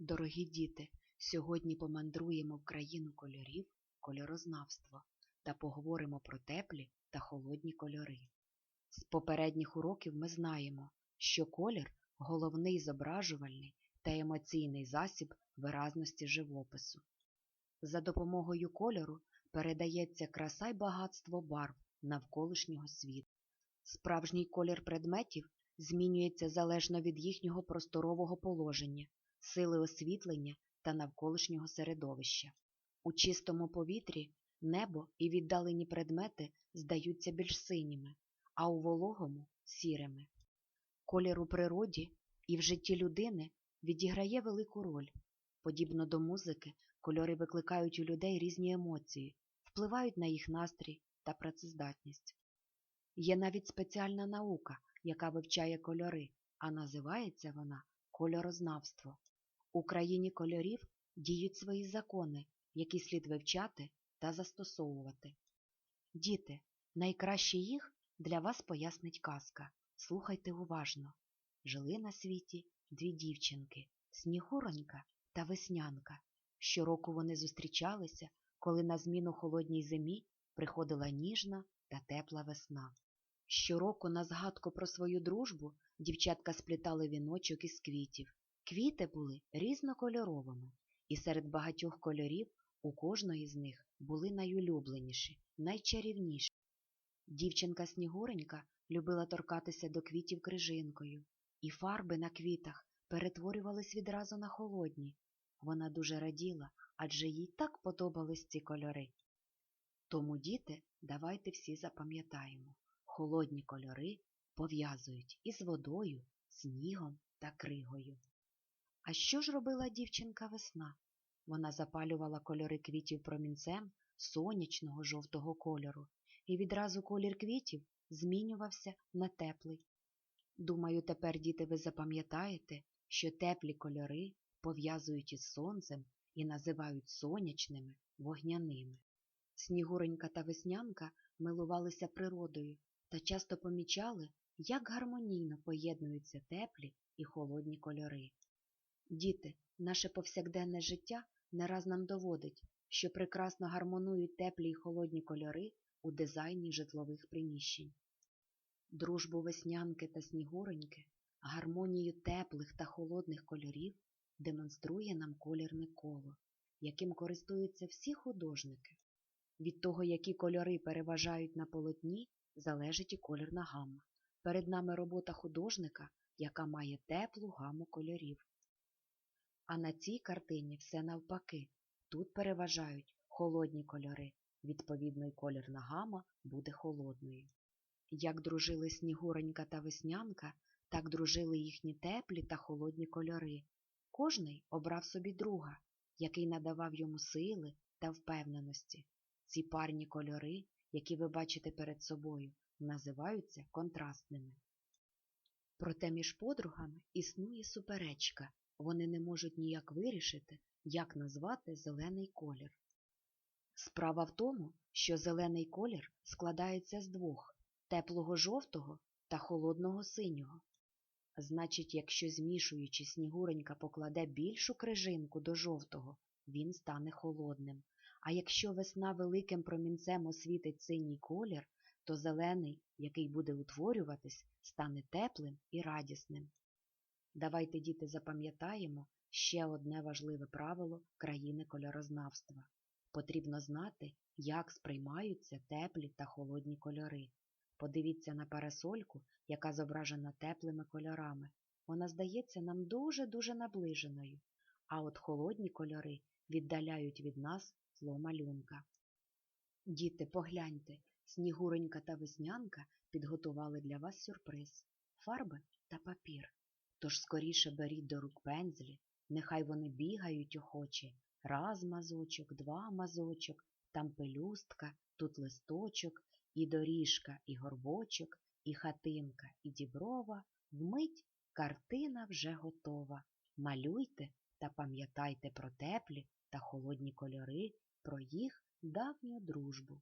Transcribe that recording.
Дорогі діти, сьогодні помандруємо в країну кольорів, кольорознавство та поговоримо про теплі та холодні кольори. З попередніх уроків ми знаємо, що колір головний зображувальний та емоційний засіб виразності живопису. За допомогою кольору передається краса й багатство барв навколишнього світу. Справжній колір предметів змінюється залежно від їхнього просторового положення, сили освітлення та навколишнього середовища. У чистому повітрі небо і віддалені предмети здаються більш синіми, а у вологому сірими. Колір у природі і в житті людини відіграє велику роль. Подібно до музики, кольори викликають у людей різні емоції, впливають на їх настрій та працездатність. Є навіть спеціальна наука, яка вивчає кольори, а називається вона кольорознавство. У країні кольорів діють свої закони, які слід вивчати та застосовувати. Діти, найкраще їх для вас пояснить казка. Слухайте уважно. Жили на світі дві дівчинки Снігуронька та Веснянка. Щороку вони зустрічалися, коли на зміну холодній зимі приходила ніжна та тепла весна. Щороку на згадку про свою дружбу дівчатка сплітали віночок із квітів. Квіти були різнокольоровими, і серед багатьох кольорів у кожної з них були найулюбленіші, найчарівніші. Дівчинка Снігуренька любила торкатися до квітів крижинкою, і фарби на квітах перетворювались відразу на холодні. Вона дуже раділа, адже їй так подобались ці кольори. Тому, діти, давайте всі запам'ятаємо, холодні кольори пов'язують із водою, снігом та кригою. А що ж робила дівчинка весна? Вона запалювала кольори квітів промінцем сонячного жовтого кольору, і відразу колір квітів змінювався на теплий. Думаю, тепер, діти, ви запам'ятаєте, що теплі кольори пов'язують із сонцем і називають сонячними, вогняними. Снігуренька та веснянка милувалися природою та часто помічали, як гармонійно поєднуються теплі і холодні кольори. Діти, наше повсякденне життя не раз нам доводить, що прекрасно гармонують теплі й холодні кольори у дизайні житлових приміщень. Дружбу веснянки та снігуреньки, гармонію теплих та холодних кольорів демонструє нам колірне коло, яким користуються всі художники. Від того, які кольори переважають на полотні, залежить і колірна гамма. Перед нами робота художника, яка має теплу гаму кольорів. А на цій картині все навпаки. Тут переважають холодні кольори, відповідно й колірна гама буде холодною. Як дружили Снігуренька та Веснянка, так дружили їхні теплі та холодні кольори. Кожний обрав собі друга, який надавав йому сили та впевненості. Ці парні кольори, які ви бачите перед собою, називаються контрастними. Проте між подругами існує суперечка, вони не можуть ніяк вирішити, як назвати зелений колір. Справа в тому, що зелений колір складається з двох теплого жовтого та холодного синього. Значить, якщо змішуючи снігуренька покладе більшу крижинку до жовтого, він стане холодним. А якщо весна великим промінцем освітить синій колір, то зелений, який буде утворюватись, стане теплим і радісним. Давайте, діти, запам'ятаємо ще одне важливе правило країни кольорознавства. Потрібно знати, як сприймаються теплі та холодні кольори. Подивіться на парасольку, яка зображена теплими кольорами. Вона здається нам дуже-дуже наближеною, а от холодні кольори віддаляють від нас тло малюнка. Діти, погляньте, Снігуренька та Веснянка підготували для вас сюрприз фарби та папір. Тож скоріше беріть до рук пензлі, нехай вони бігають охоче. Раз мазочок, два мазочок, там пелюстка, тут листочок, і доріжка, і горбочок, і хатинка, і діброва. Вмить картина вже готова. Малюйте та пам'ятайте про теплі та холодні кольори, про їх давню дружбу.